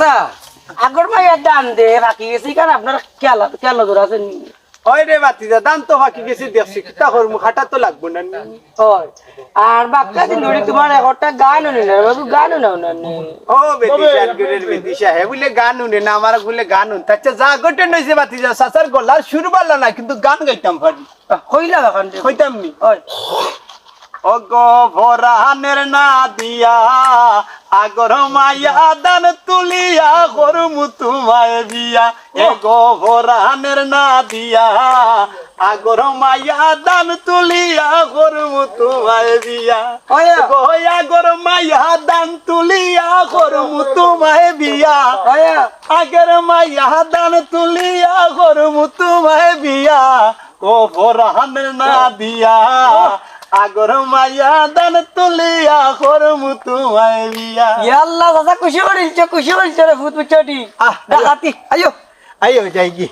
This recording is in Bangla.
চাচা আগর মাইয়া দান দে বাকি গেছি কারণ আপনার খেলা খেলা নজর আছে ওই রে বাতিজা দান তো ফাঁকি গেছি দেখছি কিতা করমু খাটা তো লাগবো না আর বাক্কা দিন ধরে তোমার একটা গান উনি না বাবু গান না। ও বলে গান উনে না আমার বলে গান উন তাচ্ছা যা গটে নইছে বাতিজা সাসার গলা সুর বালা না কিন্তু গান গাইতাম পারি। এখন নি। হয় অগো ভরানের না দিয়া আগর মায়া দান তুলিয়া করমু তোমায় বিয়া এগো ভরানের না দিয়া আগর মায়া দান তুলিয়া করমু তোমায় বিয়া ওয়া। গো আগর মায়া দান তুলিয়া করমু তোমায় বিয়া আগের মায়া দান তুলিয়া করমু তোমায় বিয়া ও ভরান না দিয়া আগর মায়া দান তুলিয়া করমু তোমায় বিয়া ইয়াল্লা দাদা খুশি করিলছে খুশি করিলছে রে ভূত চটি আহ, দাদা আয়ো আয়ো যাই কি।